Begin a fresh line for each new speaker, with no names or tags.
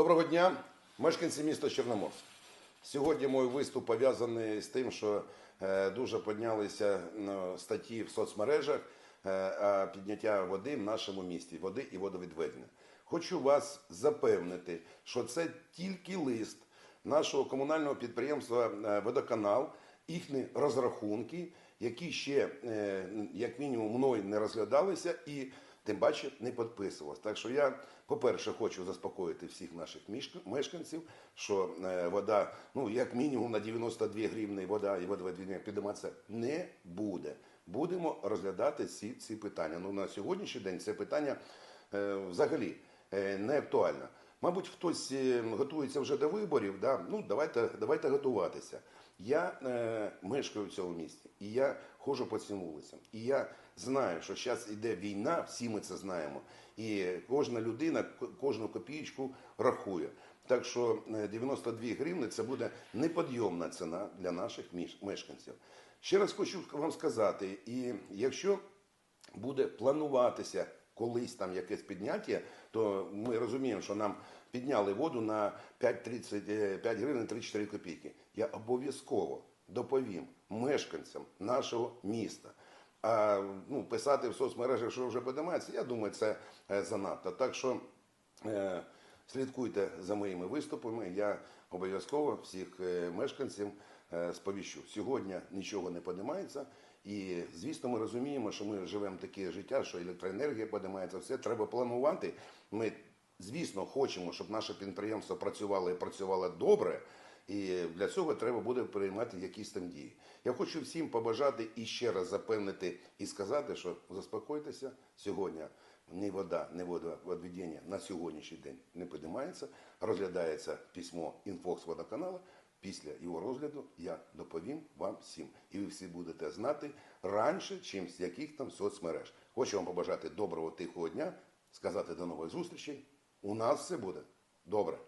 Доброго дня, мешканці міста Чорноморськ. Сьогодні мій виступ пов'язаний з тим, що е, дуже піднялися ну, статті в соцмережах е, підняття води в нашому місті, води і водовідведення. Хочу вас запевнити, що це тільки лист нашого комунального підприємства е, Водоканал, їхні розрахунки, які ще, як мінімум, мною не розглядалися і тим паче не підписувалось. Так що я, по-перше, хочу заспокоїти всіх наших мешканців, що е, вода, ну як мінімум на 92 гривні вода і водовідведення підніматися не буде. Будемо розглядати ці, ці питання. Ну на сьогоднішній день це питання е, взагалі е, не актуальне. Мабуть, хтось е, готується вже до виборів. Да? Ну, давайте, давайте готуватися. Я е, мешкаю в цьому місті, і я ходжу по цим вулицям. І я знаю, що зараз йде війна, всі ми це знаємо. І кожна людина кожну копієчку рахує. Так що е, 92 гривни це буде неподйомна ціна для наших мешканців. Ще раз хочу вам сказати, і якщо буде плануватися колись там якесь підняття, то ми розуміємо, що нам підняли воду на 5,35 гривень 34 копійки. Я обов'язково доповім мешканцям нашого міста. А ну, писати в соцмережах, що вже подимається, я думаю, це е, занадто. Так що е, слідкуйте за моїми виступами. Я обов'язково всіх е, мешканців е, сповіщу. Сьогодні нічого не підіймається. І звісно, ми розуміємо, що ми живемо таке життя, що електроенергія підіймається, все треба планувати. Ми, звісно, хочемо, щоб наше підприємство працювало і працювало добре. І для цього треба буде приймати якісь там дії. Я хочу всім побажати і ще раз запевнити і сказати, що заспокойтеся сьогодні. Ні вода, ні водовідведення на сьогоднішній день не підіймається. Розглядається письмо інфокс водоканалу. Після його розгляду я доповім вам всім. І ви всі будете знати раніше, чим з яких там соцмереж. Хочу вам побажати доброго тихого дня, сказати до нової зустрічі. У нас все буде добре.